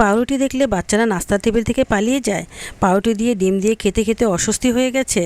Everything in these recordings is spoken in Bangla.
পাউরুটি দেখলে বাচ্চারা নাস্তার টেবিল থেকে পালিয়ে যায়। পাউরুটি দিয়ে ডিম দিয়ে খেতে খেতে অস্বস্তি হয়ে গেছে।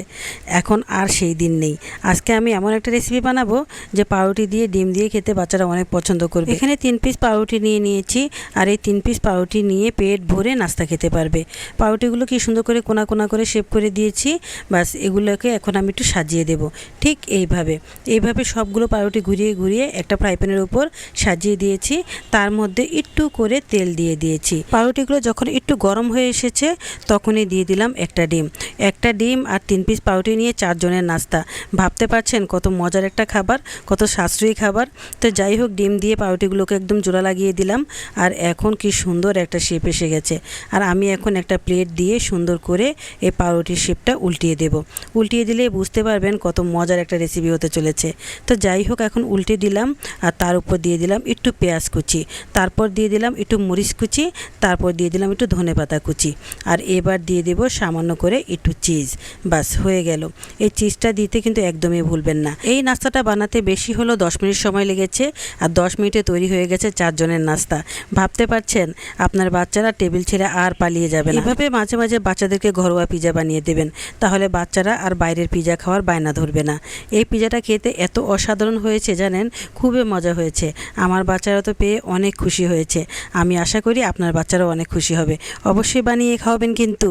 এখন আর সেই দিন নেই। আজকে আমি এমন একটা রেসিপি বানাবো যে পাউরুটি দিয়ে ডিম দিয়ে খেতে বাচ্চারা অনেক পছন্দ করবে। এখানে তিন পিস পাউরুটি নিয়ে নিয়েছি আর এই তিন পিস পাউরুটি নিয়ে পেট ভরে নাস্তা খেতে পারবে। পাউরুটিগুলো কি সুন্দর করে কোনা কোনা করে শেপ করে দিয়েছি। বাস এগুলোকে এখন আমি একটু সাজিয়ে দেব। ঠিক এইভাবে। এইভাবে সবগুলো পাউরুটি ঘুরিয়ে ঘুরিয়ে একটা ফ্রাই প্যানের উপর সাজিয়ে দিয়েছি। তার মধ্যে একটু করে তেল দিয়ে দিয়েছি পাউরুটিগুলো যখন একটু গরম হয়ে এসেছে, তখনই দিয়ে দিলাম একটা ডিম। একটা ডিম আর তিন পিস পাউরুটি নিয়ে চারজনের নাস্তা। ভাবতে পারছেন কত মজার একটা খাবার, কত সাশ্রয়ী খাবার? তো যাই হোক, ডিম দিয়ে পাউরুটিগুলোকে একদম জোড়া লাগিয়ে দিলাম। আর এখন কি সুন্দর একটা শেপ এসে গেছে। আর আমি এখন একটা প্লেট দিয়ে সুন্দর করে এই পাউরুটির শেপটা উল্টিয়ে দেব। উল্টিয়ে দিলে বুঝতে পারবেন কত মজার একটা রেসিপি হতে চলেছে। তো যাই হোক, এখন উল্টে দিলাম। আর তার উপর দিয়ে দিলাম একটু পেঁয়াজ কুচি। তারপর দিয়ে দিলাম একটু মরিচ কুচি। তারপর দিয়ে দিলাম একটু ধনে পাতা কুচি। আর এবার দিয়ে দেব সামান্য করে একটু চিজ বাস, হয়ে গেল। এই চিজটা দিতে কিন্তু একদমই ভুলবেন না। এই নাস্তাটা বানাতে বেশি হলো দশ মিনিট সময় লেগেছে আর দশ মিনিটে তৈরি হয়ে গেছে চারজনের নাস্তা। ভাবতে পারছেন? আপনার বাচ্চারা টেবিল ছেড়ে আর পালিয়ে যাবে না। এভাবে মাঝে মাঝে বাচ্চাদেরকে ঘরোয়া পিজা বানিয়ে দেবেন। তাহলে বাচ্চারা আর বাইরের পিজা খাওয়ার বায়না ধরবে না। এই পিজাটা খেতে এত অসাধারণ হয়েছে জানেন? খুবই মজা হয়েছে। আমার বাচ্চারা তো পেয়ে অনেক খুশি হয়েছে। আমি আশা করি আপনার বাচ্চারাও অনেক খুশি হবে। অবশ্যই বানিয়ে খাওয়াবেন কিন্তু।